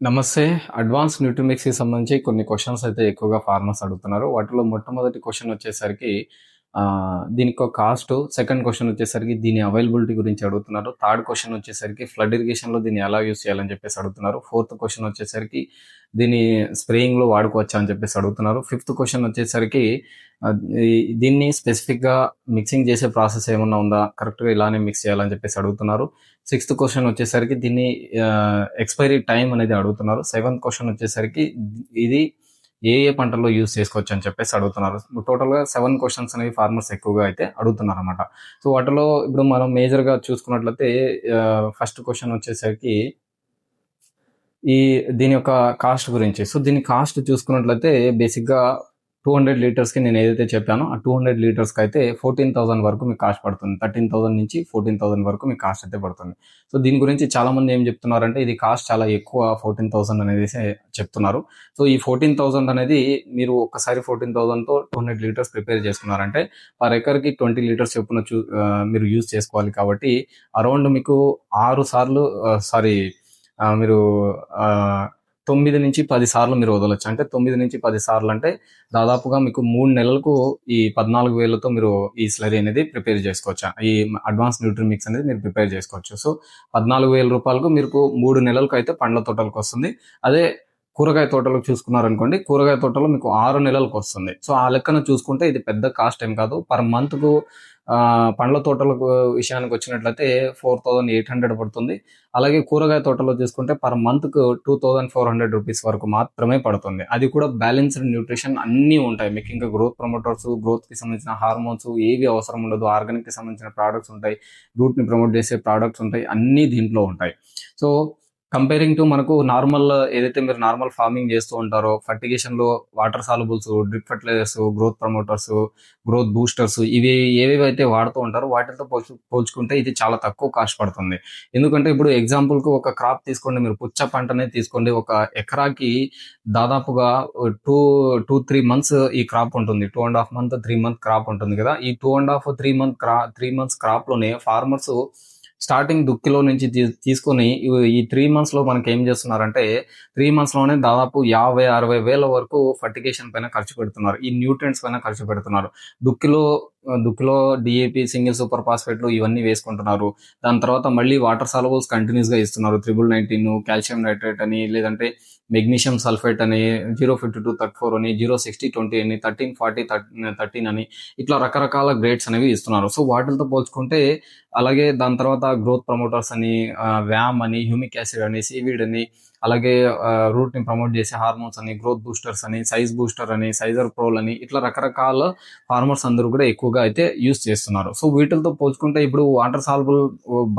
నమస్తే. అడ్వాన్స్ న్యూట్రిమిక్స్కి సంబంధించి కొన్ని క్వశ్చన్స్ అయితే ఎక్కువగా ఫార్మర్స్ అడుగుతున్నారు. వాటిలో మొట్టమొదటి క్వశ్చన్ వచ్చేసరికి దీనికి ఒక కాస్ట్ సెకండ్ క్వశ్చన్ వచ్చేసరికి దీని అవైలబిలిటీ గురించి అడుగుతున్నారు. థర్డ్ క్వశ్చన్ వచ్చేసరికి ఫ్లడ్ ఇరిగేషన్లో దీన్ని ఎలా యూస్ చేయాలని చెప్పేసి అడుగుతున్నారు. ఫోర్త్ క్వశ్చన్ వచ్చేసరికి దీన్ని స్ప్రేయింగ్లో వాడుకోవచ్చా అని చెప్పేసి అడుగుతున్నారు. ఫిఫ్త్ క్వశ్చన్ వచ్చేసరికి దీన్ని స్పెసిఫిక్గా మిక్సింగ్ చేసే ప్రాసెస్ ఏమన్నా ఉందా? కరెక్ట్గా ఇలానే మిక్స్ చేయాలని చెప్పేసి అడుగుతున్నారు. సిక్స్త్ క్వశ్చన్ వచ్చేసరికి దీన్ని ఎక్స్పైరీ టైం అనేది అడుగుతున్నారు. సెవెంత్ క్వశ్చన్ వచ్చేసరికి ఇది ఏ ఏ పంటల్లో యూజ్ చేసుకోవచ్చు అని చెప్పేసి అడుగుతున్నారు. టోటల్గా సెవెన్ క్వశ్చన్స్ అనేవి ఫార్మర్స్ ఎక్కువగా అయితే అడుగుతున్నారు అనమాట సో వాటిలో ఇప్పుడు మనం మేజర్గా చూసుకున్నట్లయితే ఫస్ట్ క్వశ్చన్ వచ్చేసరికి ఈ దీని యొక్క కాస్ట్ గురించి. సో దీని కాస్ట్ చూసుకున్నట్లయితే బేసిక్గా టూ హండ్రెడ్ లీటర్స్కి నేను ఏదైతే చెప్పానో ఆ టూ హండ్రెడ్ లీటర్స్కి అయితే ఫోర్టీన్ థౌసండ్ వరకు మీకు కాస్ట్ పడుతుంది. థర్టీన్ థౌసండ్ నుంచి ఫోర్టీన్ థౌసండ్ వరకు మీకు కాస్ట్ అయితే పడుతుంది. సో దీని గురించి చాలామంది ఏం చెప్తున్నారంటే ఇది కాస్ట్ చాలా ఎక్కువ ఫోర్టీన్ థౌసండ్ అనేది చెప్తున్నారు. సో ఈ ఫోర్టీన్ థౌసండ్ అనేది మీరు ఒక్కసారి ఫోర్టీన్ థౌసండ్తో టూ హండ్రెడ్ లీటర్స్ ప్రిపేర్ చేసుకున్నారంటే పర్ ఎకర్కి ట్వంటీ లీటర్స్ చొప్పున చూ మీరు యూజ్ చేసుకోవాలి కాబట్టి అరౌండ్ మీకు ఆరు సార్లు సారీ మీరు తొమ్మిది నుంచి పది సార్లు మీరు వదలొచ్చు. అంటే తొమ్మిది నుంచి పది సార్లు అంటే దాదాపుగా మీకు మూడు నెలలకు ఈ పద్నాలుగు వేలతో మీరు ఈ స్లరీ అనేది ప్రిపేర్ చేసుకోవచ్చు? ఈ అడ్వాన్స్ న్యూట్రీ మిక్స్ అనేది మీరు ప్రిపేర్ చేసుకోవచ్చు. సో పద్నాలుగు వేల రూపాయలకు మీకు మూడు నెలలకు అయితే పండ్ల తోటలకు వస్తుంది. అదే కూరగాయ తోటలకు చూసుకున్నారనుకోండి కూరగాయ తోటలో మీకు ఆరు నెలలకు వస్తుంది. సో ఆ లెక్కన చూసుకుంటే ఇది పెద్ద కాస్ట్ ఏం కాదు. పర్ మంత్కు పండ్ల తోటలకు విషయానికి వచ్చినట్లయితే ఫోర్ థౌజండ్ ఎయిట్ హండ్రెడ్ పడుతుంది. అలాగే కూరగాయ తోటలో చూసుకుంటే per మంత్కు two thousand four hundred rupees వరకు మాత్రమే పడుతుంది. అది కూడా బ్యాలెన్స్డ్ న్యూట్రిషన్ అన్నీ ఉంటాయి. మీకు ఇంకా గ్రోత్ ప్రమోటర్స్ గ్రోత్కి సంబంధించిన హార్మోన్స్ ఏవి అవసరం ఉండదు. ఆర్గానిక్కి సంబంధించిన ప్రోడక్ట్స్ ఉంటాయి. రూట్ని ప్రమోట్ చేసే ప్రోడక్ట్స్ ఉంటాయి. అన్నీ దీంట్లో ఉంటాయి. సో కంపేరింగ్ టు మనకు నార్మల్ ఏదైతే మీరు నార్మల్ ఫార్మింగ్ చేస్తూ ఉంటారో ఫర్టిగేషన్లో water solubles drip fertilisers growth promoters growth boosters ఇవి ఏవేవి అయితే వాడుతూ ఉంటారో వాటితో పోల్చుకుంటే ఇది చాలా తక్కువ కాస్ట్ పడుతుంది. ఎందుకంటే ఇప్పుడు ఎగ్జాంపుల్కి ఒక క్రాప్ తీసుకోండి మీరు పుచ్చ పంటనే తీసుకోండి ఒక ఎకరాకి దాదాపుగా టూ టూ త్రీ మంత్స్ ఈ క్రాప్ ఉంటుంది. Two and half month three month crop ఉంటుంది కదా. ఈ two and half three month క్రా three months క్రాప్లోనే ఫార్మర్స్ స్టార్టింగ్ దుక్కిలో నుంచి తీ- తీసుకొని ఈ త్రీ మంత్స్లో మనకి ఏం చేస్తున్నారంటే త్రీ మంత్స్లోనే దాదాపు యాభై అరవై వేల వరకు ఫర్టిగేషన్ పైన ఖర్చు పెడుతున్నారు. ఈ న్యూట్రియంట్స్ పైన ఖర్చు పెడుతున్నారు. దుక్కిలో దుక్కిలో డిఏపి సింగిల్ సూపర్ ఫాస్ఫేట్లు ఇవన్నీ వేసుకుంటున్నారు. దాని తర్వాత మళ్ళీ వాటర్ సాలబుల్స్ కంటిన్యూస్గా ఇస్తున్నారు. త్రిబుల్ నైన్టీన్ కాల్షియం నైట్రేట్ అని లేదంటే మెగ్నీషియం సల్ఫేట్ అని zero fifty two thirty four అని జీరో సిక్స్టీ ట్వంటీ అని థర్టీన్ ఫార్టీ థర్టీన్ అని ఇట్లా రకరకాల గ్రేడ్స్ అనేవి ఇస్తున్నారు. సో వాటితో పోల్చుకుంటే అలాగే దాని తర్వాత గ్రోత్ ప్రమోటర్స్ అని వ్యామ్ అని హ్యూమిక్ యాసిడ్ అని సీవీడ్ అని అలాగే రూట్ని ప్రమోట్ చేసే హార్మోన్స్ అని గ్రోత్ బూస్టర్స్ అని సైజ్ బూస్టర్ అని సైజర్ ప్రోల్ అని ఇట్లా రకరకాల ఫార్మర్స్ అందరూ కూడా ఎక్కువగా అయితే యూస్ చేస్తున్నారు. సో వీటితో పోల్చుకుంటే ఇప్పుడు వాటర్ సాల్బుల్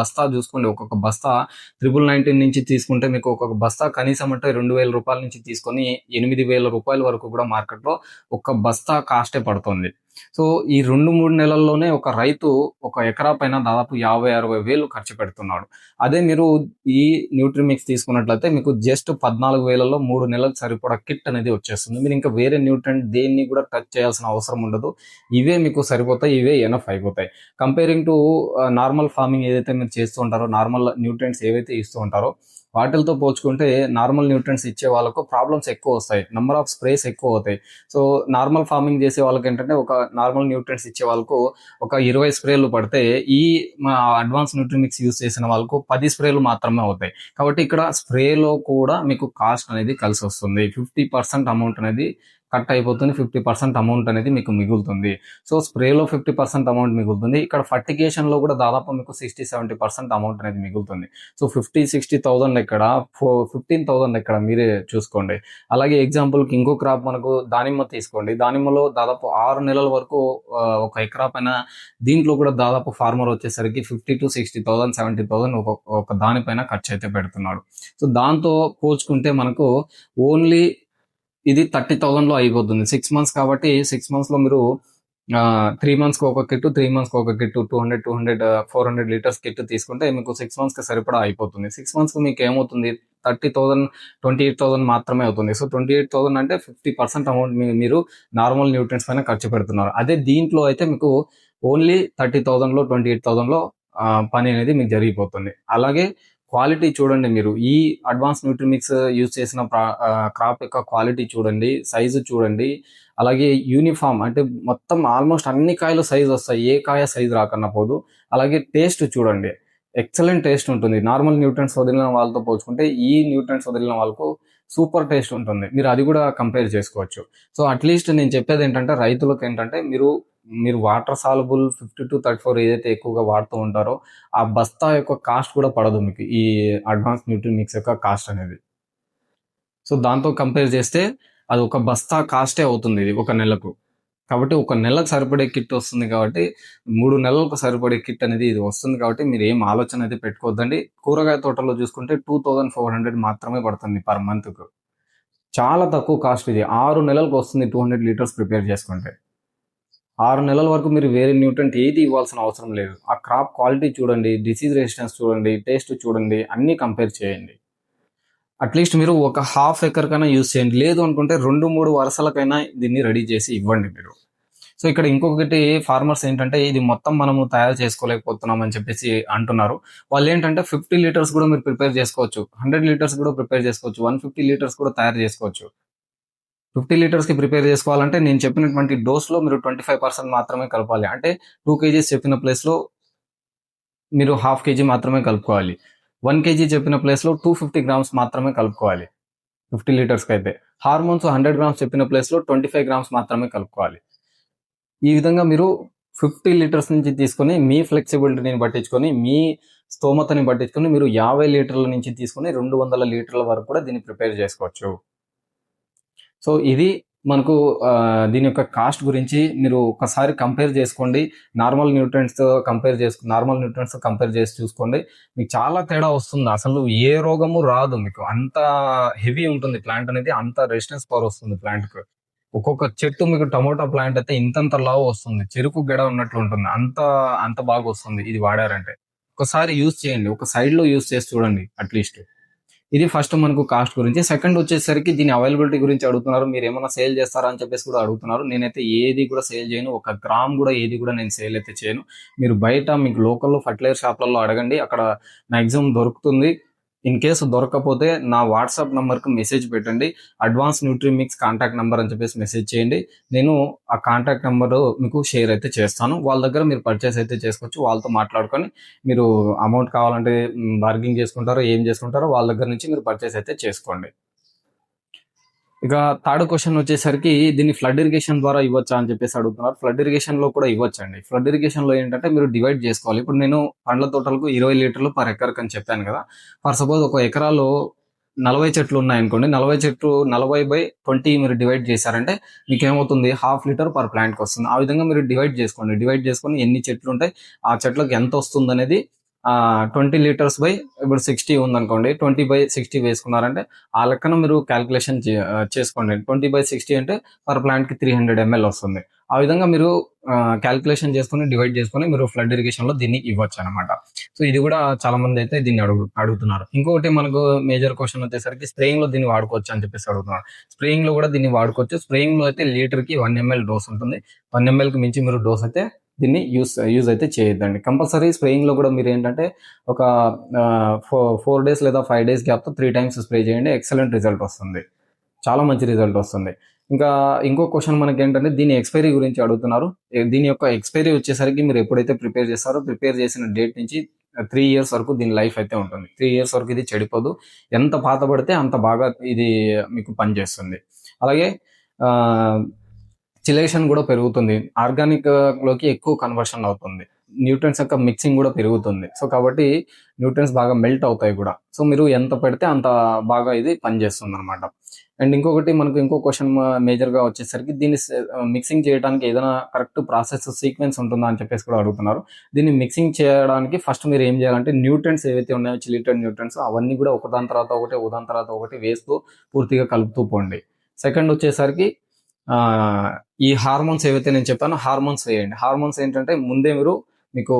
బస్తా చూసుకోండి. ఒక్కొక్క బస్తా త్రిబుల్ నైన్టీన్ నుంచి తీసుకుంటే మీకు ఒక్కొక్క బస్తా కనీసం అంటే రెండు వేల రూపాయల నుంచి తీసుకొని ఎనిమిది వేల రూపాయల వరకు కూడా మార్కెట్లో ఒక్క బస్తా కాస్టే పడుతుంది. సో ఈ రెండు మూడు నెలల్లోనే ఒక రైతు ఒక ఎకరా పైన దాదాపు యాభై అరవై వేలు ఖర్చు పెడుతున్నాడు. అదే మీరు ఈ న్యూట్రిమిక్స్ తీసుకున్నట్లయితే మీకు జస్ట్ పద్నాలుగు వేలలో మూడు నెలలకు సరిపడా కిట్ అనేది వచ్చేస్తుంది. మీరు ఇంకా వేరే న్యూట్రియంట్ దేన్ని కూడా టచ్ చేయాల్సిన అవసరం ఉండదు. ఇవే మీకు సరిపోతాయి ఇవే ఎనఫ్ అయిపోతాయి. కంపేరింగ్ టు నార్మల్ ఫార్మింగ్ ఏదైతే మీరు చేస్తూ ఉంటారో నార్మల్ న్యూట్రియంట్స్ ఏవైతే ఇస్తూ ఉంటారో వాటితో పోల్చుకుంటే నార్మల్ న్యూట్రన్స్ ఇచ్చే వాళ్ళకు ప్రాబ్లమ్స్ ఎక్కువ వస్తాయి. నెంబర్ ఆఫ్ స్ప్రేస్ ఎక్కువ అవుతాయి. సో నార్మల్ ఫార్మింగ్ చేసే వాళ్ళకి ఏంటంటే ఒక నార్మల్ న్యూట్రన్స్ ఇచ్చే వాళ్ళకు ఒక ఇరవై స్ప్రేలు పడితే ఈ మా అడ్వాన్స్ న్యూట్రిమిక్స్ యూస్ చేసిన వాళ్ళకు పది స్ప్రేలు మాత్రమే అవుతాయి. కాబట్టి ఇక్కడ స్ప్రేలో కూడా మీకు కాస్ట్ అనేది కలిసి వస్తుంది. ఫిఫ్టీ పర్సెంట్ అమౌంట్ అనేది కట్ అయిపోతుంది ఫిఫ్టీ పర్సెంట్ అమౌంట్ అనేది మీకు మిగులుతుంది. సో స్ప్రేలో ఫిఫ్టీ పర్సెంట్ అమౌంట్ మిగులుతుంది. ఇక్కడ ఫర్టికేషన్లో కూడా దాదాపు మీకు సిక్స్టీ సెవెంటీ పర్సెంట్ అమౌంట్ అనేది మిగులుతుంది. సో ఫిఫ్టీ సిక్స్టీ థౌసండ్ ఎక్కడ ఫిఫ్టీన్ థౌసండ్ ఎక్కడ మీరే చూసుకోండి. అలాగే ఎగ్జాంపుల్కి ఇంకో క్రాప్ మనకు దానిమ్మ తీసుకోండి. దానిమ్మలో దాదాపు ఆరు నెలల వరకు ఒక ఎకరా పైన దీంట్లో కూడా దాదాపు ఫార్మర్ వచ్చేసరికి fifty to sixty thousand seventy thousand ఒక ఒక దానిపైన ఖర్చు అయితే పెడుతున్నాడు. సో దాంతో పోల్చుకుంటే మనకు ఓన్లీ ఇది థర్టీ థౌజండ్లో అయిపోతుంది. సిక్స్ మంత్స్ కాబట్టి సిక్స్ మంత్స్లో మీరు త్రీ మంత్స్కి ఒక కిట్ త్రీ మంత్స్కి ఒక kit two hundred two hundred four hundred litres kit తీసుకుంటే మీకు సిక్స్ మంత్స్కి సరిపడా అయిపోతుంది. సిక్స్ మంత్స్కి మీకు ఏమవుతుంది? Thirty thousand twenty eight thousand మాత్రమే అవుతుంది. సో ట్వంటీ ఎయిట్ థౌసండ్ అంటే ఫిఫ్టీ పర్సెంట్ అమౌంట్ మీరు నార్మల్ న్యూట్రియన్స్ పైన ఖర్చు పెడుతున్నారు. అదే దీంట్లో అయితే మీకు ఓన్లీ థర్టీ థౌసండ్లో ట్వంటీ ఎయిట్ థౌసండ్లో పని అనేది మీకు జరిగిపోతుంది. అలాగే క్వాలిటీ చూడండి మీరు. ఈ అడ్వాన్స్ న్యూట్రిమిక్స్ యూజ్ చేసిన క్రాప్ యొక్క క్వాలిటీ చూడండి సైజు చూడండి. అలాగే యూనిఫామ్ అంటే మొత్తం ఆల్మోస్ట్ అన్ని కాయలు సైజు వస్తాయి. ఏ కాయ సైజు రాకన్నా పోదు. అలాగే టేస్ట్ చూడండి. ఎక్సలెంట్ టేస్ట్ ఉంటుంది. నార్మల్ న్యూట్రన్స్ వదిలిన వాళ్ళతో పోల్చుకుంటే ఈ న్యూట్రన్స్ వదిలిన వాళ్ళకు సూపర్ టేస్ట్ ఉంటుంది. మీరు అది కూడా కంపేర్ చేసుకోవచ్చు. సో అట్లీస్ట్ నేను చెప్పేది ఏంటంటే రైతులకు ఏంటంటే మీరు మీరు water soluble fifty two thirty four ఏదైతే ఎక్కువగా వాడుతూ ఉంటారో ఆ బస్తా యొక్క కాస్ట్ కూడా పడదు మీకు ఈ అడ్వాన్స్ న్యూట్రీ మిక్స్ యొక్క కాస్ట్ అనేది. సో దాంతో కంపేర్ చేస్తే అది ఒక బస్తా కాస్టే అవుతుంది ఇది ఒక నెలకు. కాబట్టి ఒక నెలకు సరిపడే కిట్ వస్తుంది కాబట్టి మూడు నెలలకు సరిపడే కిట్ అనేది ఇది వస్తుంది కాబట్టి మీరు ఏం ఆలోచన అయితే పెట్టుకోవద్దండి. కూరగాయ తోటలో చూసుకుంటే టూ థౌజండ్ ఫోర్ హండ్రెడ్ మాత్రమే పడుతుంది పర్ మంత్కు. చాలా తక్కువ కాస్ట్ ఇది. ఆరు నెలలకు వస్తుంది టూ హండ్రెడ్ లీటర్స్ ప్రిపేర్ చేసుకుంటే. ఆరు నెలల వరకు మీరు వేరే న్యూట్రెంట్ ఏది ఇవ్వాల్సిన అవసరం లేదు. ఆ క్రాప్ క్వాలిటీ చూడండి డిసీజ్ రెసిస్టెన్స్ చూడండి టేస్ట్ చూడండి అన్నీ కంపేర్ చేయండి. అట్లీస్ట్ మీరు ఒక హాఫ్ ఎకర్ కైనా యూజ్ చేయండి. లేదు అనుకుంటే రెండు మూడు వరుసలకైనా దీన్ని రెడీ చేసి ఇవ్వండి మీరు. సో ఇక్కడ ఇంకొకటి ఫార్మర్స్ ఏంటంటే ఇది మొత్తం మనము తయారు చేసుకోలేకపోతున్నాం అని చెప్పేసి అంటున్నారు. వాళ్ళు ఏంటంటే ఫిఫ్టీ లీటర్స్ కూడా మీరు ప్రిపేర్ చేసుకోవచ్చు. హండ్రెడ్ లీటర్స్ కూడా ప్రిపేర్ చేసుకోవచ్చు. వన్ ఫిఫ్టీ లీటర్స్ కూడా తయారు చేసుకోవచ్చు. ఫిఫ్టీ లీటర్స్కి ప్రిపేర్ చేసుకోవాలంటే నేను చెప్పినటువంటి డోస్లో మీరు ట్వంటీ ఫైవ్ పర్సెంట్ మాత్రమే కలపాలి. అంటే టూ కేజీస్ చెప్పిన ప్లేస్లో మీరు హాఫ్ కేజీ మాత్రమే కలుపుకోవాలి. వన్ కేజీ చెప్పిన ప్లేస్లో టూ ఫిఫ్టీ గ్రామ్స్ మాత్రమే కలుపుకోవాలి. ఫిఫ్టీ లీటర్స్కి అయితే. హార్మోన్స్ హండ్రెడ్ గ్రామ్స్ చెప్పిన ప్లేస్లో ట్వంటీ ఫైవ్ గ్రామ్స్ మాత్రమే కలుపుకోవాలి. ఈ విధంగా మీరు ఫిఫ్టీ లీటర్స్ నుంచి తీసుకొని మీ ఫ్లెక్సిబిలిటీని పట్టించుకొని మీ స్తోమతని పట్టించుకొని మీరు యాభై లీటర్ల నుంచి తీసుకొని రెండు వందల లీటర్ల వరకు కూడా దీన్ని ప్రిపేర్ చేసుకోవచ్చు. సో ఇది మనకు దీని యొక్క కాస్ట్ గురించి మీరు ఒకసారి కంపేర్ చేసుకోండి. నార్మల్ న్యూట్రియంట్స్తో కంపేర్ చేసుకు నార్మల్ న్యూట్రియంట్స్తో కంపేర్ చేసి చూసుకోండి. మీకు చాలా తేడా వస్తుంది. అసలు ఏ రోగము రాదు మీకు. అంత హెవీ ఉంటుంది ప్లాంట్ అనేది. అంత రెసిస్టెన్స్ పవర్ వస్తుంది ప్లాంట్కి. ఒక్కొక్క చెట్టు మీకు టమోటా ప్లాంట్ అయితే ఇంతంత లావు వస్తుంది. చెరుకు గెడ ఉన్నట్లు ఉంటుంది. అంత అంత బాగా వస్తుంది. ఇది వాడారంటే. ఒకసారి యూస్ చేయండి. ఒక సైడ్లో యూజ్ యూస్ చేసి చూడండి అట్లీస్ట్. ఇది ఫస్ట్ మనకు కాస్ట్ గురించి. సెకండ్ వచ్చేసరికి దీని అవైలబిలిటీ గురించి అడుగుతున్నారు. మీరు ఏమైనా సేల్ చేస్తారా అని చెప్పేసి కూడా అడుగుతున్నారు. నేనైతే ఏది కూడా సేల్ చేయను. ఒక గ్రామ్ కూడా ఏది కూడా నేను సేల్ అయితే చేయను. మీరు బయట మీకు లోకల్లో ఫర్టిలైజర్ షాప్లలో అడగండి. అక్కడ మ్యాక్సిమం దొరుకుతుంది. ఇన్ కేసు దొరకకపోతే నా వాట్సాప్ నెంబర్కి మెసేజ్ పెట్టండి. Advance nutrimix contact number అని చెప్పేసి మెసేజ్ చేయండి. నేను ఆ కాంటాక్ట్ నెంబర్ మీకు షేర్ అయితే చేస్తాను. వాళ్ళ దగ్గర మీరు పర్చేస్ అయితే చేసుకోవచ్చు. వాళ్ళతో మాట్లాడుకొని మీరు అమౌంట్ కావాలంటే బార్గింగ్ చేసుకుంటారో ఏం చేసుకుంటారో వాళ్ళ దగ్గర నుంచి మీరు పర్చేస్ అయితే చేసుకోండి. ఇక థర్డ్ క్వశ్చన్ వచ్చేసరికి దీన్ని ఫ్లడ్ ఇరిగేషన్ ద్వారా ఇవ్వచ్చా అని చెప్పేసి అడుగుతున్నారు. ఫ్లడ్ ఇరిగేషన్లో కూడా ఇవ్వచ్చండి. ఫ్లడ్ ఇరిగేషన్లో ఏంటంటే మీరు డివైడ్ చేసుకోవాలి. ఇప్పుడు నేను పండ్ల తోటలకు ఇరవై లీటర్లు పర్ ఎకర్ అని చెప్పాను కదా. ఫర్ సపోజ్ ఒక ఎకరాలో నలభై చెట్లు ఉన్నాయనుకోండి. నలభై చెట్లు నలభై బై ట్వంటీ మీరు డివైడ్ చేశారంటే మీకు ఏమవుతుంది హాఫ్ లీటర్ పర్ ప్లాంట్కి వస్తుంది. ఆ విధంగా మీరు డివైడ్ చేసుకోండి. డివైడ్ చేసుకొని ఎన్ని చెట్లు ఉంటాయి? ఆ చెట్లకు ఎంత వస్తుంది అనేది ట్వంటీ లీటర్స్ బై ఇప్పుడు సిక్స్టీ ఉందనుకోండి ట్వంటీ బై సిక్స్టీ వేసుకున్నారంటే ఆ లెక్కన మీరు క్యాల్కులేషన్ చేసుకోండి. ట్వంటీ బై సిక్స్టీ అంటే పర్ ప్లాంట్కి త్రీ హండ్రెడ్ ఎంఎల్ వస్తుంది. ఆ విధంగా మీరు క్యాల్కులేషన్ చేసుకుని డివైడ్ చేసుకుని మీరు ఫ్లడ్ ఇరిగేషన్లో దీన్ని ఇవ్వచ్చు అనమాట సో ఇది కూడా చాలా మంది అయితే దీన్ని అడుగు అడుగుతున్నారు. ఇంకొకటి మనకు మేజర్ క్వశ్చన్ వచ్చేసరికి స్ప్రేయింగ్లో దీన్ని వాడుకోవచ్చు అని చెప్పేసి అడుగుతున్నారు. స్ప్రేయింగ్లో కూడా దీన్ని వాడుకోవచ్చు. స్ప్రేయింగ్లో అయితే లీటర్కి వన్ ఎంఎల్ డోస్ ఉంటుంది. వన్ ఎంఎల్కి మించి మీరు డోస్ అయితే దీన్ని యూస్ యూజ్ అయితే చేయొద్దండి. కంపల్సరీ స్ప్రేయింగ్లో కూడా మీరు ఏంటంటే ఒక ఫోర్ ఫోర్ డేస్ లేదా ఫైవ్ డేస్ గ్యాప్తో త్రీ టైమ్స్ స్ప్రే చేయండి ఎక్సలెంట్ రిజల్ట్ వస్తుంది. చాలా మంచి రిజల్ట్ వస్తుంది. ఇంకా ఇంకో క్వశ్చన్ మనకి ఏంటంటే దీని ఎక్స్పైరీ గురించి అడుగుతున్నారు. దీని యొక్క ఎక్స్పైరీ వచ్చేసరికి మీరు ఎప్పుడైతే ప్రిపేర్ చేస్తారో ప్రిపేర్ చేసిన డేట్ నుంచి త్రీ ఇయర్స్ వరకు దీని లైఫ్ అయితే ఉంటుంది. త్రీ ఇయర్స్ వరకు ఇది చెడిపోదు. ఎంత పాత పడితే అంత బాగా ఇది మీకు పనిచేస్తుంది. అలాగే సిలేషన్ కూడా పెరుగుతుంది. ఆర్గానిక్లోకి ఎక్కువ కన్వర్షన్ అవుతుంది. న్యూట్రియన్స్ యొక్క మిక్సింగ్ కూడా పెరుగుతుంది. సో కాబట్టి న్యూట్రియన్స్ బాగా మెల్ట్ అవుతాయి కూడా. సో మీరు ఎంత పెడితే అంత బాగా ఇది పనిచేస్తుంది అనమాట అండ్ ఇంకొకటి మనకు ఇంకో క్వశ్చన్ మేజర్గా వచ్చేసరికి దీన్ని మిక్సింగ్ చేయడానికి ఏదైనా కరెక్ట్ ప్రాసెస్ సీక్వెన్స్ ఉంటుందా అని చెప్పేసి కూడా అడుగుతున్నారు. దీన్ని మిక్సింగ్ చేయడానికి ఫస్ట్ మీరు ఏం చేయాలంటే న్యూట్రియన్స్ ఏవైతే ఉన్నాయో చిలిటెడ్ న్యూట్రియన్స్ అవన్నీ కూడా ఒకదాని తర్వాత ఒకటి ఒకదాని తర్వాత ఒకటి వేస్తూ పూర్తిగా కలుపుతూ పోండి. సెకండ్ వచ్చేసరికి ఈ హార్మోన్స్ ఏవైతే నేను చెప్పానో హార్మోన్స్ వేయండి. హార్మోన్స్ ఏంటంటే ముందే మీరు మీకు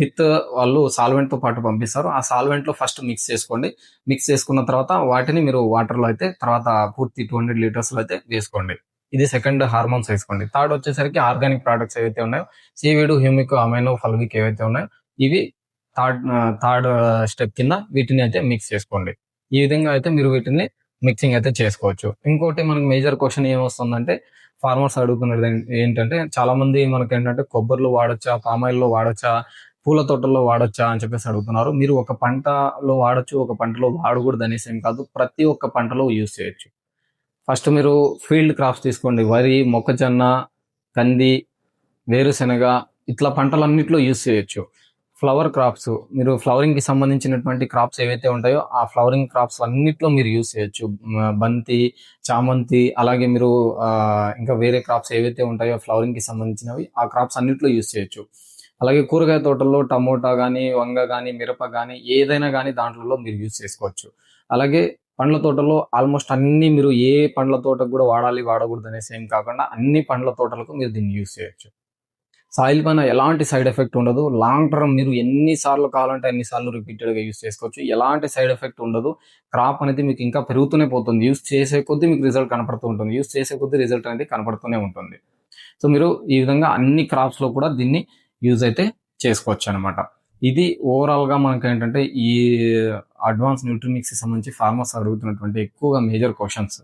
విత్ వాళ్ళు సాల్వెంట్తో పాటు పంపిస్తారు. ఆ సాల్వెంట్లో ఫస్ట్ మిక్స్ చేసుకోండి. మిక్స్ చేసుకున్న తర్వాత వాటిని మీరు వాటర్లో అయితే తర్వాత పూర్తి టూ హండ్రెడ్ లీటర్స్లో అయితే వేసుకోండి. ఇది సెకండ్ హార్మోన్స్ వేసుకోండి. థర్డ్ వచ్చేసరికి ఆర్గానిక్ ప్రోడక్ట్స్ ఏవైతే ఉన్నాయో సీవీడు హ్యూమిక్ అమైనో ఫల్విక్ ఏవైతే ఉన్నాయో ఇవి థర్డ్ థర్డ్ స్టెప్ కింద వీటిని అయితే మిక్స్ చేసుకోండి. ఈ విధంగా అయితే మీరు వీటిని మిక్సింగ్ అయితే చేసుకోవచ్చు. ఇంకోటి మనకి మేజర్ క్వశ్చన్ ఏమొస్తుందంటే ఫార్మర్స్ అడుగుతున్నది ఏంటంటే చాలా మంది మనకి ఏంటంటే కొబ్బరిలో వాడొచ్చా పామాయిల్లో వాడొచ్చా పూల తోటల్లో వాడొచ్చా అని చెప్పేసి అడుగుతున్నారు. మీరు ఒక పంటలో వాడొచ్చు ఒక పంటలో వాడకూడదు అనేసి ఏం కాదు ప్రతి ఒక్క పంటలో యూజ్ చేయొచ్చు. ఫస్ట్ మీరు ఫీల్డ్ క్రాప్స్ తీసుకోండి. వరి మొక్కజొన్న కంది వేరుశెనగ ఇట్లా పంటలన్నిట్లో యూజ్ చేయొచ్చు. ఫ్లవర్ క్రాప్స్ మీరు ఫ్లవరింగ్కి సంబంధించినటువంటి క్రాప్స్ ఏవైతే ఉంటాయో ఆ ఫ్లవరింగ్ క్రాప్స్ అన్నిట్లో మీరు యూస్ చేయొచ్చు. బంతి చామంతి అలాగే మీరు ఇంకా వేరే క్రాప్స్ ఏవైతే ఉంటాయో ఫ్లవరింగ్కి సంబంధించినవి ఆ క్రాప్స్ అన్నిట్లో యూస్ చేయొచ్చు. అలాగే కూరగాయ తోటల్లో టమోటా కానీ వంగ కానీ మిరప కానీ ఏదైనా కానీ దాంట్లో మీరు యూస్ చేసుకోవచ్చు. అలాగే పండ్ల తోటలో ఆల్మోస్ట్ అన్ని మీరు ఏ పండ్ల తోటకు కూడా వాడాలి వాడకూడదు అనేసి ఏం కాకుండా అన్ని పండ్ల తోటలకు మీరు దీన్ని యూస్ చేయొచ్చు. సాయిల్ పైన ఎలాంటి సైడ్ ఎఫెక్ట్ ఉండదు. లాంగ్ టర్మ్ మీరు ఎన్నిసార్లు కావాలంటే అన్ని సార్లు యూస్ చేసుకోవచ్చు. ఎలాంటి సైడ్ ఎఫెక్ట్ ఉండదు. క్రాప్ అనేది మీకు ఇంకా పెరుగుతూనే పోతుంది. యూస్ చేసే కొద్దీ మీకు రిజల్ట్ కనపడుతూ ఉంటుంది. యూస్ చేసే కొద్దీ రిజల్ట్ అనేది కనపడుతూనే ఉంటుంది. సో మీరు ఈ విధంగా అన్ని క్రాప్స్లో కూడా దీన్ని యూజ్ అయితే చేసుకోవచ్చు అనమాట ఇది ఓవరాల్గా మనకి ఏంటంటే ఈ అడ్వాన్స్ న్యూట్రిమిక్స్కి సంబంధించి ఫార్మర్స్ అడుగుతున్నటువంటి ఎక్కువగా మేజర్ క్వశ్చన్స్.